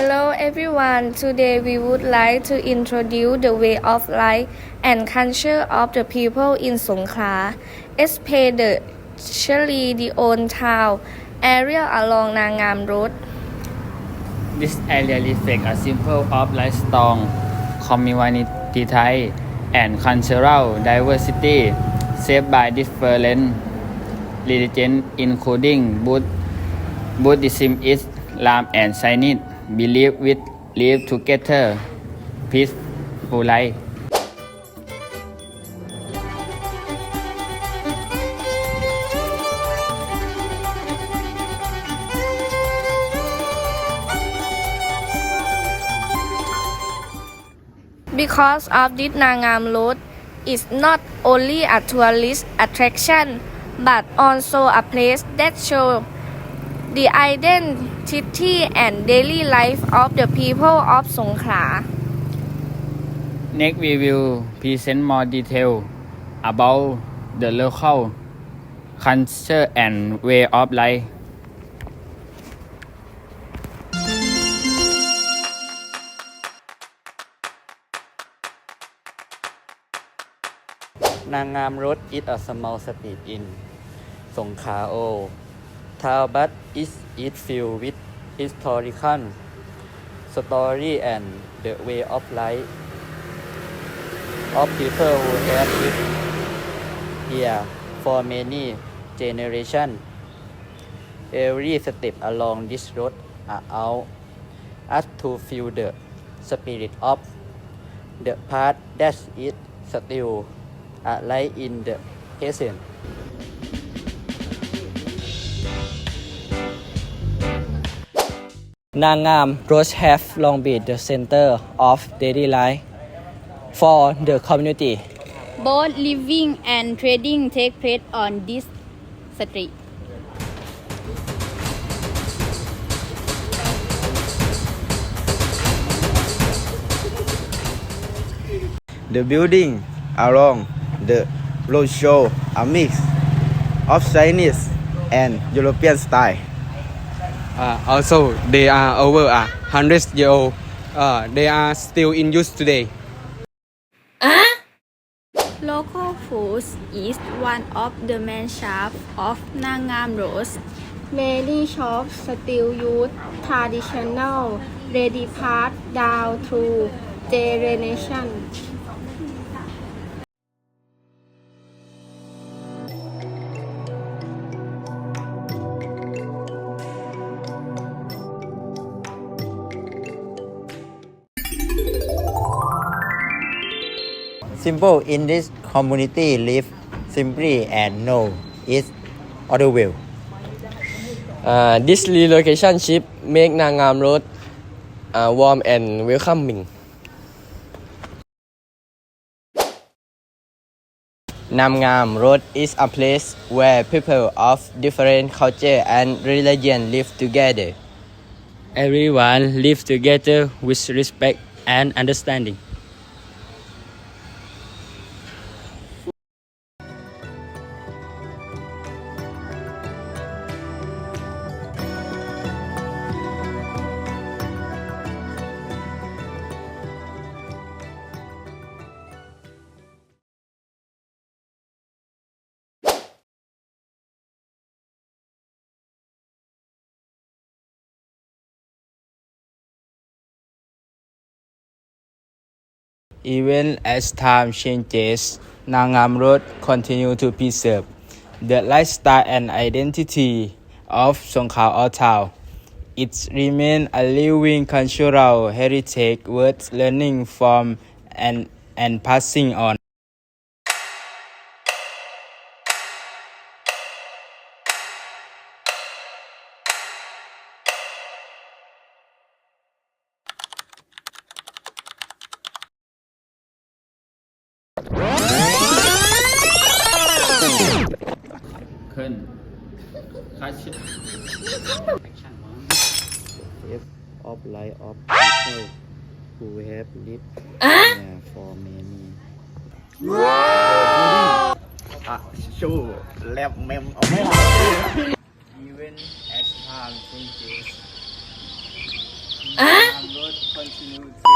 Hello everyone. Today we would like to introduce the way of life and culture of the people in Songkhla, especially the old town area along Nangam Road. This area reflects a symbol of lifestyle, community type, and cultural diversity shaped by different religions including Buddh, Buddhism, Islam, and Chinese believe with live together peaceful life. Because of this Nangam Road is not only a tourist attraction but also a place that shows the identity and daily life of the people of Songkhla. Next, we will present more detail about the local culture and way of life. นางงามรถ is a small street in สงขลาโอ Town but is it filled with historical story and the way of life of people who have lived here for many generations. Every step along this road out us to feel the spirit of the past that is still alive in the present. Nangam roads have long been the center of daily life for the community. Both living and trading take place on this street. The building along the road show a mix of Chinese and European style. Uh, also, they are over a hundred year old. Uh, they are still in use today. Local foods is one of the main shops of Nangam Roads. Many shops still use traditional ready part down through generation. Simple in this community live simply and know is other well. Uh, this relocation ship make Nangam Road uh, warm and welcoming. Namngam Road is a place where people of different culture and religion live together. Everyone live together with respect and understanding. Even as time changes, Nangam Road continue to preserve the lifestyle and identity of Songkhla Old Town. It remains a living cultural heritage worth learning from and, and passing on. ขึ้นค่าชิด F of life of people who have lived here for many อะชูแลบเมมเอาไม่หลั Even as time changes Road continue to